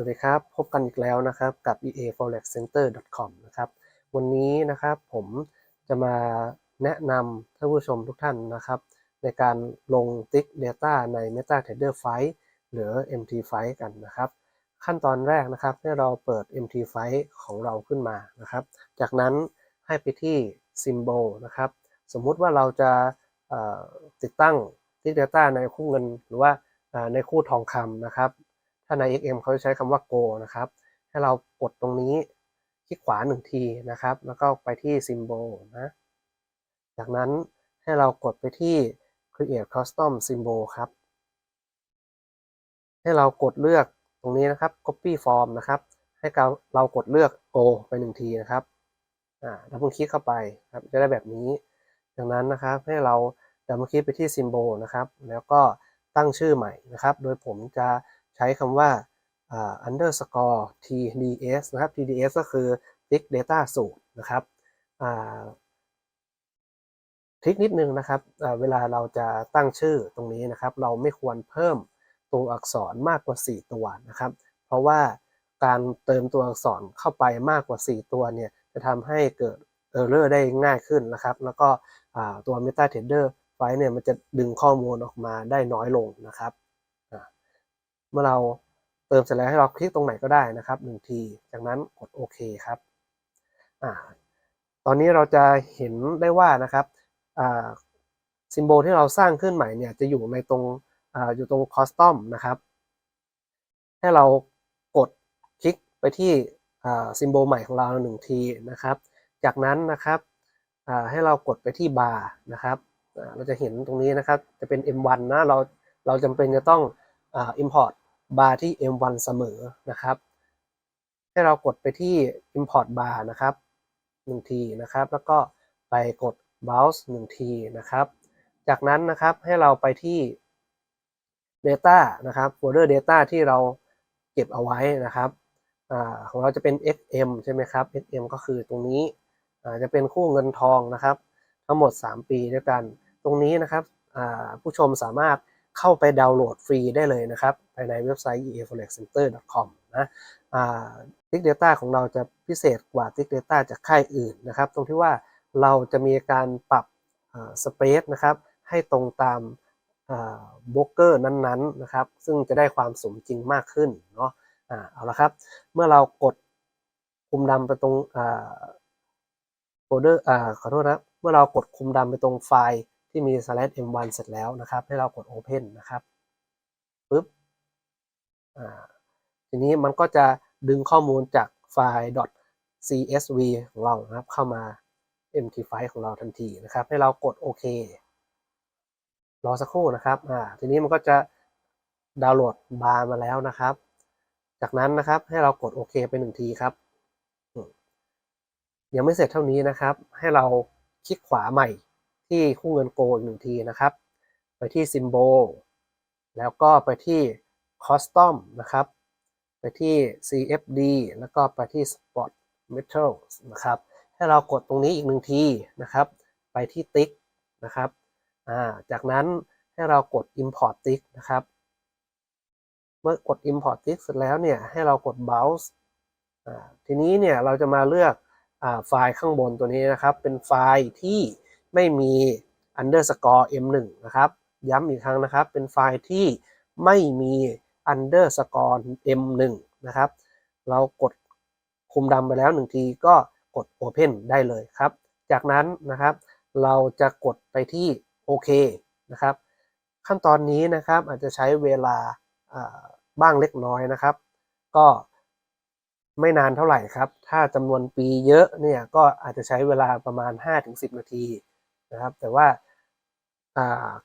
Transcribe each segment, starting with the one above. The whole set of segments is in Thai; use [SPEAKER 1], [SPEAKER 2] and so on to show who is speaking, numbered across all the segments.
[SPEAKER 1] สวัสดีครับ พบกันอีกแล้วนะครับกับ eaforexcenter.com นะครับวันนี้นะครับผมจะมาแนะนำท่านผู้ชมทุกท่านนะครับ ในการลง Tick Data ใน MetaTrader 5หรือ MT5 กันนะครับ ขั้นตอนแรกนะครับให้เราเปิด MT5 ของเราขึ้นมานะครับ จากนั้นให้ไปที่ Symbol นะครับ สมมุติว่าเราจะติดตั้ง Tick Data ในคู่เงินหรือว่าในคู่ทองคำนะครับ ถ้าใน XM เขาจะใช้คำว่า go นะครับให้เรากดตรงนี้คลิกขวาหนึ่งทีนะครับ แล้วก็ไปที่ symbol นะ จากนั้นให้เรากดไปที่ create custom symbol ครับ ให้เรากดเลือกตรงนี้นะครับ copy form นะครับ ให้เราเรากดเลือก go ไปหนึ่งทีนะครับอ่าดับเบิลคลิกเข้าไปครับ จะได้แบบนี้ จากนั้นนะครับให้เราดับเบิลคลิกไปที่ symbol นะครับ แล้วก็ตั้งชื่อใหม่นะครับ โดยผมจะ ใช้คำว่า underscore tds นะครับ tds ก็คือ tick data สูตรนะครับทริคนิดนึงนะครับเวลาเราจะตั้งชื่อตรงนี้นะครับ เราไม่ควรเพิ่มตัวอักษรมากกว่า 4 ตัวนะครับ เพราะว่าการเติมตัวอักษรเข้าไปมากกว่า 4 ตัวเนี่ยจะทำให้เกิด error ได้ง่ายขึ้นนะครับ แล้วก็ตัว MetaTrader ไฟเนี่ยมันจะดึงข้อมูลออกมาได้น้อยลงนะครับ เมื่อเราเติมเสร็จแล้วให้เราคลิกตรงไหนก็ได้นะครับหนึ่งทีจากนั้นกดโอเคครับอ่าตอนนี้เราจะเห็นได้ว่านะครับอ่าซิมโบลที่เราสร้างขึ้นใหม่เนี่ยจะอยู่ในตรงอ่าอยู่ตรงคอสตอมนะครับ ให้เรากดคลิกไปที่อ่าซิมโบลใหม่ของเราหนึ่งทีนะครับ จากนั้นนะครับอ่าให้เรากดไปที่บาร์นะครับเราจะเห็นตรงนี้นะครับจะเป็น M1 นะเราเราจำเป็นจะต้อง อ import bar ที่ M1 เสมอนะครับ ให้เรากดไปที่ import bar นะครับ1ทีนะครับ แล้วก็ไปกด browse 1ทีนะครับ จากนั้นนะครับให้เราไปที่ data นะครับ folder data ที่เราเก็บเอาไว้นะครับอของเราจะเป็น XM ใช่ไหมครับ XM ก็คือตรงนี้จะเป็นคู่เงินทองนะครับ ทั้งหมด 3 ปีด้วยกัน ตรงนี้นะครับผู้ชมสามารถ เข้าไปดาวน์โหลดฟรีได้เลยนะครับ ภายในเว็บไซต์ eaforexcenter.com นะทิกเดต้าของเราจะพิเศษกว่าทิกเดต้าจากค่ายอื่นนะครับ ตรงที่ว่าเราจะมีการปรับสเปซนะครับ ให้ตรงตามบล็อกเกอร์นั้นๆนะครับ ซึ่งจะได้ความสมจริงมากขึ้นเนาะเอาละครับ เมื่อเรากดคุมดำไปตรงโฟลเดอร์ขอโทษนะ เมื่อเรากดคุมดำไปตรงไฟล์ ที่มี slash m1 เสร็จแล้วนะครับ ให้เรากด open นะครับปึ๊บทีนี้มันก็จะดึงข้อมูลจากไฟล์ .csv ของเรานะครับ เข้ามา empty file ของเราทันทีนะครับ ให้เรากดโอเครอสักครู่นะครับอ่าทีนี้มันก็จะดาวน์โหลดบาร์มาแล้วนะครับ จากนั้นนะครับให้เรากดโอเคไปหนึ่งทีครับยังไม่เสร็จเท่านี้นะครับ ให้เราคลิกขวาใหม่ ที่คู่เงินโกอีกหนึ่งทีนะครับ ไปที่ Symbol แล้วก็ไปที่ Custom นะครับ ไปที่ CFD แล้วก็ไปที่ Spot Metal นะครับ ให้เรากดตรงนี้อีกหนึ่งทีนะครับ ไปที่ Tick นะครับจากนั้นให้เรากด Import Tick นะครับ เมื่อกด Import Tick เสร็จแล้วเนี่ยให้เรากด Browse ทีนี้เนี่ยเราจะมาเลือกไฟล์ข้างบนตัวนี้นะครับ เป็นไฟล์ที่ ไม่มี underscore m1 นะครับ ย้ำอีกครั้งนะครับ เป็นไฟล์ที่ไม่มี underscore m1 นะครับ เรากดคุมดำไปแล้วหนึ่งทีก็กด open ได้เลยครับ จากนั้นนะครับ เราจะกดไปที่โอเคนะครับ ขั้นตอนนี้นะครับอาจจะใช้เวลาบ้างเล็กน้อยนะครับ ก็ไม่นานเท่าไหร่ครับ ถ้าจำนวนปีเยอะเนี่ยก็อาจจะใช้เวลาประมาณ 5-10 นาที นะครับ แต่ว่า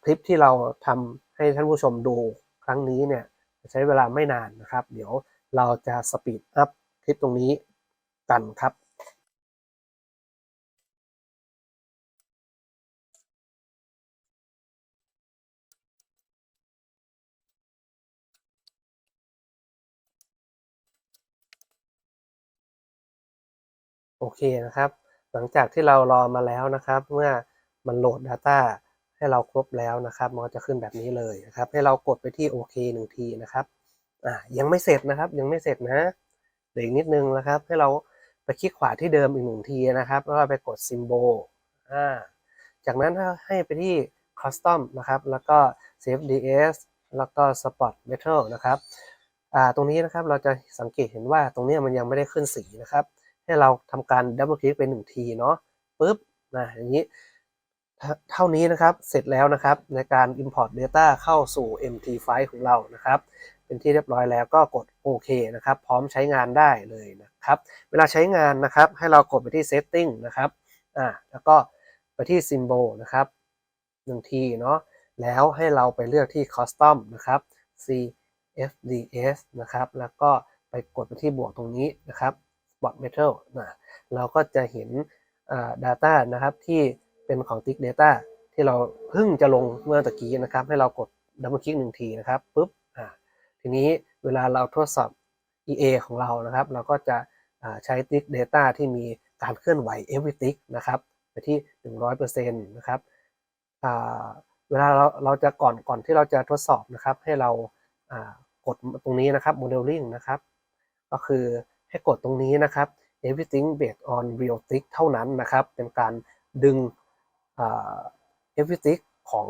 [SPEAKER 1] คลิปที่เราทำให้ท่านผู้ชมดูครั้งนี้เนี่ยใช้เวลาไม่นานนะครับ เดี๋ยวเราจะสปีดอัพคลิปตรงนี้กันครับโอเคนะครับ หลังจากที่เรารอมาแล้วนะครับ เมื่อ มันโหลด Data ให้เราครบแล้วนะครับ มันก็จะขึ้นแบบนี้เลยนะครับ ให้เรากดไปที่โอเคหนึ่งทีนะครับอ่ายังไม่เสร็จนะครับ ยังไม่เสร็จนะเหลืออีกนิดนึงนะครับ ให้เราไปคลิกขวาที่เดิมอีกหนึ่งทีนะครับ แล้วก็ไปกด symbol อ่าจากนั้นให้ไปที่ custom นะครับ แล้วก็ CFDS แล้วก็ spot metal นะครับอ่าตรงนี้นะครับเราจะสังเกตเห็นว่าตรงนี้มันยังไม่ได้ขึ้นสีนะครับ ให้เราทำการดับเบิลคลิกไปหนึ่งทีเนาะปุ๊บนะอย่างนี้ เท่านี้นะครับ เสร็จแล้วนะครับ ในการ import data เข้าสู่ MT file ของเรานะครับ เป็นที่เรียบร้อยแล้วก็กดโอเคนะครับ พร้อมใช้งานได้เลยนะครับ เวลาใช้งานนะครับ ให้เรากดไปที่ setting นะครับอ่าแล้วก็ไปที่ symbol นะครับหนึ่งทีเนาะแล้วให้เราไปเลือกที่ custom นะครับ CFDS นะครับ แล้วก็ไปกดไปที่บวกตรงนี้นะครับ spot metal นะเราก็จะเห็นอ่า data นะครับที่ เป็นของ Tick Data ที่เราเพิ่งจะลงเมื่อตะกี้นะครับ ให้เรากดดับเบิลคลิกหนึ่งทีนะครับปุ๊บอ่าทีนี้เวลาเราทดสอบ EA ของเรานะครับ เราก็จะใช้ Tick Data ที่มีการเคลื่อนไหว every tick นะครับไปที่ 100%นะครับอ่าเวลาเราเราจะก่อนก่อนที่เราจะทดสอบนะครับ ให้เราอ่ากดตรงนี้นะครับ modeling นะครับ ก็คือให้กดตรงนี้นะครับ everything based on real tick เท่านั้นนะครับ เป็นการดึง เอฟวิติกของ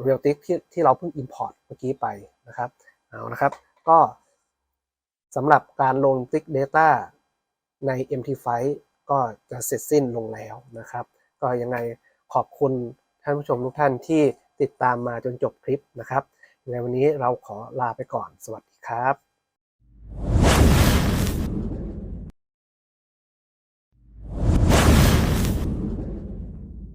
[SPEAKER 1] เรียลติกที่ที่เราเพิ่ง Import เมื่อกี้ไปนะครับเอานะครับก็สำหรับการลง Tick Data ใน MT5 ก็จะเสร็จสิ้นลงแล้วนะครับ ก็ยังไงขอบคุณท่านผู้ชมทุกท่านที่ติดตามมาจนจบคลิปนะครับในวันนี้เราขอลาไปก่อนสวัสดีครับ